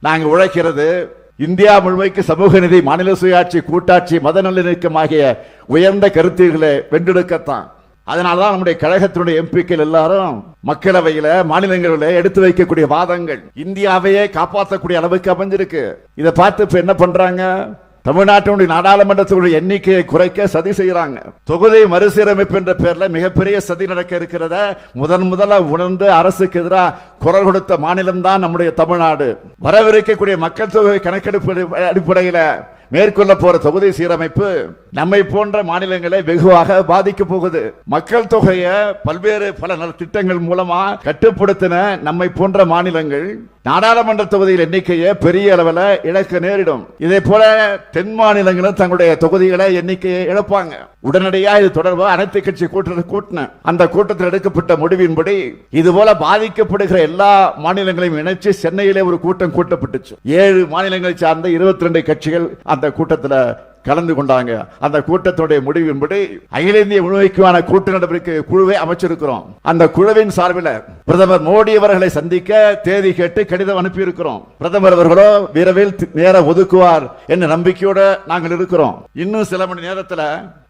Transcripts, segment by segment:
நாங்கள் உழைக்கிறது இந்தியா முழுமைக்கு சமூக நிதி மாநில சுயாட்சி கூட்டாட்சி மத நல்லிணக்கம் ஆகிய உயர்ந்த கருத்துக்களை வென்றெடுக்கத்தான். அதனாலதான் நம்முடைய கழகத்தினுடைய எம்பிக்கள் எல்லாரும் மக்களவையில மாநிலங்களில் எடுத்து வைக்கக்கூடிய வாதங்கள் இந்தியாவையே காப்பாற்றக்கூடிய அளவுக்கு அமைஞ்சிருக்கு. இதை பார்த்து இப்ப என்ன பண்றாங்க? தமிழ்நாட்டினுடைய நாடாளுமன்றத்தினுடைய எண்ணிக்கையை குறைக்க சதி செய்கிறாங்க தொகுதி மறுசீரமைப்பு என்ற பெயரில் மிகப்பெரிய சதி நடக்க இருக்கிறத முதன் முதலாக உணர்ந்து அரசுக்கு எதிராக குரல் கொடுத்த மாநிலம் தான் நம்முடைய தமிழ்நாடு. வரவிருக்கக்கூடிய மக்கள் தொகை கணக்கெடுப்பு அடிப்படையில் மேற்கொள்ள போற தொகுதி சீரமைப்பு நம்மை போன்ற மாநிலங்களை வெகுவாக பாதிக்க போகுது. மக்கள் தொகையை பல்வேறு பல நல திட்டங்கள் மூலமா கட்டுப்படுத்தின நம்மை போன்ற மாநிலங்கள் நாடாளுமன்ற தொகுதியில் எண்ணிக்கையை பெரிய அளவில் இழக்க நேரிடும். இதே போல தென் மாநிலங்களும் தங்களுடைய தொகுதிகளை எண்ணிக்கையை இழப்பாங்க. உடனடியாக இது தொடர்பாக அனைத்து கட்சி கூட்டத்தில் கூட்டின அந்த கூட்டத்தில் எடுக்கப்பட்ட முடிவின்படி இது போல பாதிக்கப்படுகிற எல்லா மாநிலங்களையும் இணைச்சு சென்னையிலே ஒரு கூட்டம் கூட்டப்பட்டுச்சு. ஏழு மாநிலங்களை சார்ந்த இருபத்தி ரெண்டு கட்சிகள் அந்த கூட்டத்தில் கலந்து கொண்டாங்க. அந்த கூட்டத்துடைய முடிவின்படி அகில இந்திய முழுமைக்கான கூட்டு நடவடிக்கை குழுவை அமைச்சிருக்கிறோம். அந்த குழுவின் சார்பில் பிரதமர் மோடி அவர்களை சந்திக்க தேதி கேட்டு கடிதம் அனுப்பியிருக்கிறோம். பிரதமர் அவர்களோ விரைவில் நேர நேரம் ஒதுக்குவார் என்ற நம்பிக்கையோட நாங்கள் இருக்கிறோம். இன்னும் சில மணி நேரத்தில்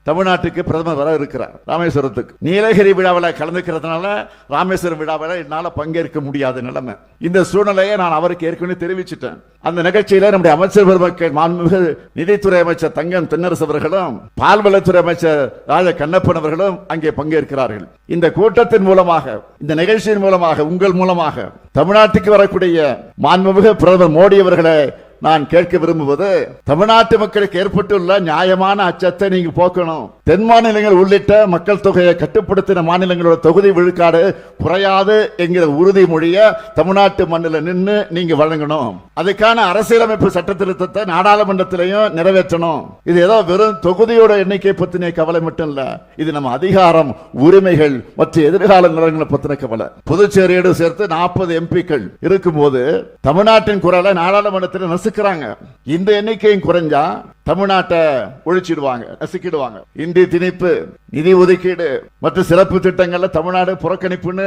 தமிழ்நாட்டுக்கு பிரதமர் வர இருக்கிறார் ராமேஸ்வரத்துக்கு. நீலகிரி விழாவில் கலந்துக்கிறதுனால ராமேஸ்வரம் விழாவில் என்னால் பங்கேற்க முடியாத நிலைமை. இந்த சூழ்நிலையை நான் அவருக்கு ஏற்கனவே தெரிவிச்சிட்டேன். அந்த நிகழ்ச்சியில் நம்முடைய அமைச்சர் பெருமக்கள் மாண்புமிகு நிதித்துறை அமைச்சர் தங்கம் தென்னரசு அவர்களும் பால்வளத்துறை அமைச்சர் ராஜ கண்ணப்பன் அவர்களும் அங்கே பங்கேற்கிறார்கள். இந்த கூட்டத்தின் மூலமாக இந்த நிகழ்ச்சியின் மூலமாக உங்கள் மூலமாக தமிழ்நாட்டுக்கு வரக்கூடிய மாண்புமிகு பிரதமர் மோடி அவர்களை நான் கேட்க விரும்புவது தமிழ்நாட்டு மக்களுக்கு ஏற்பட்டுள்ள நியாயமான அச்சத்தை நீங்க போக்கணும். தென் மாநிலங்கள் உள்ளிட்ட மக்கள் தொகையை கட்டுப்படுத்தின மாநிலங்களோட தொகுதி விழுக்காடு குறையாது என்கிற உறுதிமொழியை தமிழ்நாட்டு மண்ணில் நின்று நீங்க வழங்கணும். அதுக்கான அரசியலமைப்பு சட்ட திருத்தத்தை நாடாளுமன்றத்திலையும் நிறைவேற்றணும். இது ஏதோ வெறும் தொகுதியோட எண்ணிக்கை பத்தின கவலை மட்டும் இல்ல இது நம்ம அதிகாரம் உரிமைகள் மற்றும் எதிர்கால நிலங்களை பத்தின கவலை. புதுச்சேரியோடு சேர்த்து நாற்பது எம்பிக்கள் இருக்கும்போது தமிழ்நாட்டின் குரலை நாடாளுமன்றத்தில் நசுக்கிறாங்க இந்த எண்ணிக்கையும் குறைஞ்சா தமிழ்நாட்டை ஒழிச்சிடுவாங்க நசுக்கிடுவாங்க. இந்தி திணிப்பு நிதி ஒதுக்கீடு மற்ற சிறப்பு திட்டங்கள்ல தமிழ்நாடு புறக்கணிப்புன்னு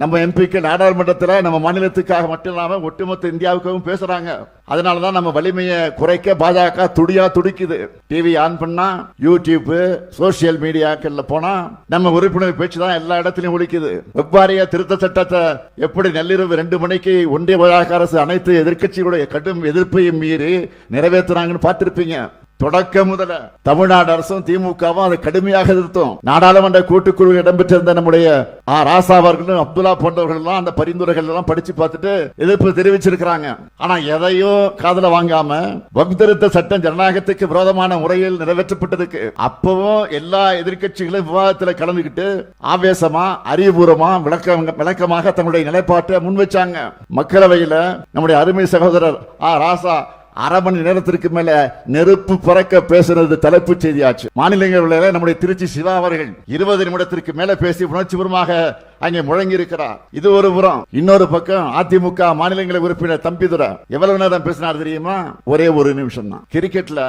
நம்ம எம்பிக்கு நாடாளுமன்றத்தில் நம்ம மாநிலத்துக்காக மட்டும் இல்லாமல் ஒட்டுமொத்த இந்தியாவுக்காகவும் பேசுறாங்க. அதனாலதான் நம்ம வலிமையை குறைக்க பாஜக துடியா துடிக்குது. டிவி ஆன் பண்ணா யூடியூப் சோசியல் மீடியாக்கள்ல போனா நம்ம உறுப்பினர் பேச்சு தான் எல்லா இடத்துலையும் ஒழிக்குது வெவ்வாரிய திருத்த சட்டத்தை எப்படி நள்ளிரவு ரெண்டு மணிக்கு ஒன்றிய பாஜக அரசு அனைத்து எதிர்கட்சிகளுடைய கடும் எதிர்ப்பையும் மீறி நிறைவேற்றுறாங்கன்னு பார்த்திருப்பீங்க. தொடக்க முதல தமிழ்நாடு அரசும் திமுகவும் அதை கடுமையாக எதிர்த்தோம். நாடாளுமன்ற கூட்டுக்குழு இடம்பெற்றிருந்த நம்முடைய ஆ ராசா அவர்களும் அப்துல்லா போன்றவர்கள் எல்லாம் அந்த பரிந்துரைகள் எல்லாம் படிச்சு பார்த்துட்டு எதிர்ப்பு தெரிவிச்சிருக்கிறாங்க. ஆனா எதையும் காதல வாங்காம வகுத்திருத்த சட்டம் ஜனநாயகத்துக்கு விரோதமான முறையில் நிறைவேற்றப்பட்டதுக்கு அப்பவும் எல்லா எதிர்க்கட்சிகளும் விவாதத்தில் கலந்துகிட்டு ஆவேசமா அறிவுபூர்வமா விளக்கம் விளக்கமாக தங்களுடைய நிலைப்பாட்டை முன் வச்சாங்க மக்களவையில் நம்முடைய அருமை சகோதரர் ஆ ராசா அரை மணி நேரத்திற்கு மேல நெருப்பு பறக்க பேசுறது தலைப்பு செய்தியாச்சு. மாநிலங்களவையில நம்முடைய திருச்சி சிவா அவர்கள் இருபது நிமிடத்திற்கு மேல பேசி உணர்ச்சிபூர்வமாக அங்கே முழங்கி இருக்கிறார் இது ஒரு புறம். இன்னொரு பக்கம் அதிமுக மாநிலங்களை உறுப்பினர் தம்பிதுரை. எவ்வளவு நேரம் பேசினார் தெரியுமா? ஒரே ஒரு நிமிஷம் தான் கிரிக்கெட்ல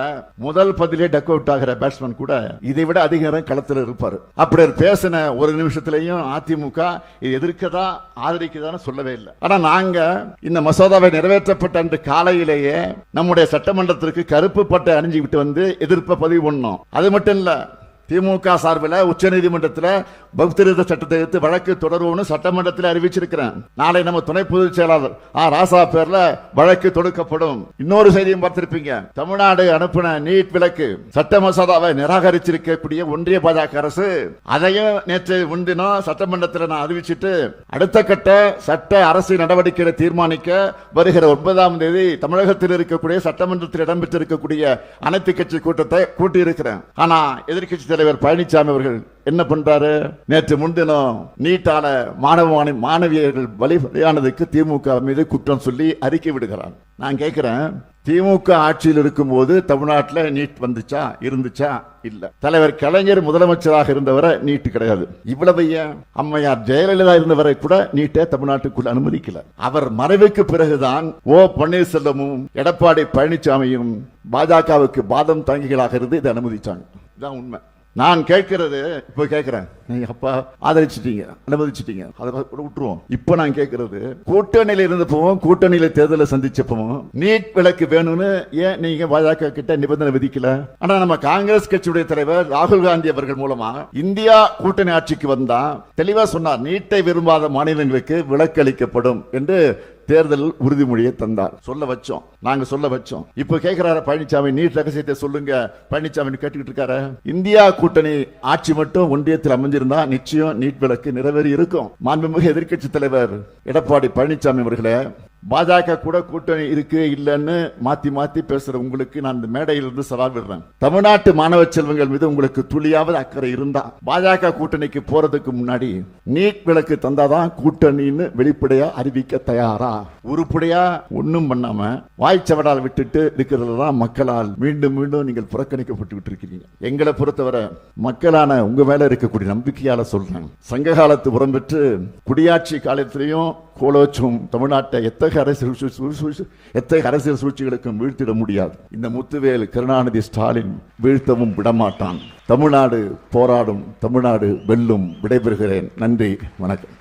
முதல் பதிலே டக் அவுட் ஆகிற பேட்ஸ்மேன் கூட இதை விட அதிக நேரம் களத்தில் இருப்பார். அப்படி பேசின ஒரு நிமிஷத்திலையும் அதிமுக இது எதிர்க்கதா ஆதரிக்கதான்னு சொல்லவே இல்லை. ஆனா நாங்க இந்த மசோதாவை நிறைவேற்றப்பட்ட அன்று காலையிலேயே நம்முடைய சட்டமன்றத்திற்கு கருப்பு பட்டை அணிஞ்சுக்கிட்டு வந்து எதிர்ப்பை பதிவு பண்ணோம். அது மட்டும் இல்ல திமுக சார்பில் உச்ச நீதிமன்றத்தில் பக்திருத்த சட்டத்தை எடுத்து வழக்கு தொடருவோம்னு சட்டமன்றத்தில் அறிவிச்சிருக்கிறேன். நாளை நம்ம துணை பொதுச் செயலாளர் ஆ. ராசா பேர்ல வழக்கு தொடுக்கப்படும். இன்னொரு செய்தியும் பார்த்திருப்பீங்க. தமிழ்நாடு அனுப்பின நீட் விலக்கு. சட்ட மசோதாவை நிராகரிச்சிருக்கக்கூடிய ஒன்றிய பாஜக அரசு அதையும் நேற்று முன்தினம் சட்டமன்றத்தில் நான் அறிவிச்சிட்டு அடுத்த கட்ட சட்ட அரசு நடவடிக்கைகளை தீர்மானிக்க வருகிற ஒன்பதாம் தேதி தமிழகத்தில் இருக்கக்கூடிய சட்டமன்றத்தில் இடம்பெற்றிருக்கக்கூடிய அனைத்து கட்சி கூட்டத்தை கூட்டியிருக்கிறேன். ஆனா எதிர்கட்சி தலைவர் பழனிசாமி அவர்கள் என்ன பண்றாரு? நேற்று முன்தினம் நீட்டான மாணவ மாணவியர்கள் பலி பலியானதுக்கு திமுக மீது குற்றம் சொல்லி அறிக்கை விடுகிறார். நான் கேட்கிறேன் திமுக ஆட்சியில் இருக்கும்போது தமிழ்நாட்டில் நீட் வந்துச்சா இருந்துச்சா? இல்ல. தலைவர் கலைஞர் முதலமைச்சராக இருந்தவரை நீட் கிடையாது. இவ்வளவு ஏன்? அம்மையார் ஜெயலலிதா இருந்தவரை கூட நீட்டை தமிழ்நாட்டுக்குள் அனுமதிக்கல. அவர் மறைவுக்கு பிறகுதான் ஓ பன்னீர்செல்வமும் எடப்பாடி பழனிசாமியும் பாஜகவுக்கு பாதம் தாங்கிகளாக இருந்து இதை அனுமதிச்சாங்க. இதான் உண்மை. நான் கேட்கிறது இப்ப கேட்கிறேன். நீங்க அப்பா ஆதரிச்சிட்டீங்க அனுமதிச்சிட்டீங்க. அதை கூட விட்டுருவோம். இப்ப நான் கேட்கிறது கூட்டணியில இருந்தப்பவும் கூட்டணியில தேர்தலை சந்திச்சப்பவும் நீட் விளக்கு வேணும்னு ஏன் நீங்க பாஜக கிட்ட நிபந்தனை விதிக்கல? ஆனா நம்ம காங்கிரஸ் கட்சியுடைய தலைவர் ராகுல் காந்தி அவர்கள் மூலமா இந்தியா கூட்டணி ஆட்சிக்கு வந்தா தெளிவா சொன்னார் நீட்டை விரும்பாத மாநிலங்களுக்கு விலக்கு அளிக்கப்படும் என்று தேர்தல் உறுதிமொழியை தந்தார். சொல்ல வச்சோம். நாங்க சொல்ல வச்சோம். இப்ப கேக்குறாரு பழனிசாமி நீட் ரகசியத்தை சொல்லுங்க. பழனிசாமி கேட்டுக்கிட்டு இருக்காரு. இந்தியா கூட்டணி ஆட்சி மட்டும் ஒன்றியத்தில் அமைஞ்சிருந்தா நிச்சயம் நீட் விளக்கு நிறைவேறி இருக்கும். மாண்புமிகு எதிர்க்கட்சி தலைவர் எடப்பாடி பழனிசாமி அவர்களே பாஜக கூட கூட்டணி இருக்கு இல்லைன்னு மாத்தி மாத்தி பேசுற உங்களுக்கு நான் இந்த மேடையில் இருந்து சவால் விடுறேன். தமிழ்நாட்டு மாணவ செல்வங்கள் மீது உங்களுக்கு துளியாவது அக்கறை இருந்தா பாஜக கூட்டணிக்கு போறதுக்கு முன்னாடி நீட் விளக்கு தந்தாதான் கூட்டணின்னு வெளிப்படையா அறிவிக்க தயாரா? உருப்படியா ஒண்ணும் பண்ணாம வாய்ச்சவடால் விட்டுட்டு இருக்கிறதுதான் மக்களால் மீண்டும் மீண்டும் நீங்கள் புறக்கணிக்கப்பட்டு இருக்கிறீங்க. எங்களை பொறுத்தவரை மக்களான உங்க மேல இருக்கக்கூடிய நம்பிக்கையால சொல்றேன். சங்க காலத்து உரம் பெற்று குடியாட்சி காலத்திலையும் கோலோச்சும் தமிழ்நாட்டை எத்தகைய அரசியல் சூழ்~ எத்தகைய அரசியல் சூழ்ச்சிகளுக்கும் வீழ்த்திட முடியாது. இந்த முத்துவேல் கருணாநிதி ஸ்டாலின் வீழ்த்தவும் விடமாட்டான். தமிழ்நாடு போராடும் தமிழ்நாடு வெல்லும் விடைபெறுகிறேன். நன்றி வணக்கம்.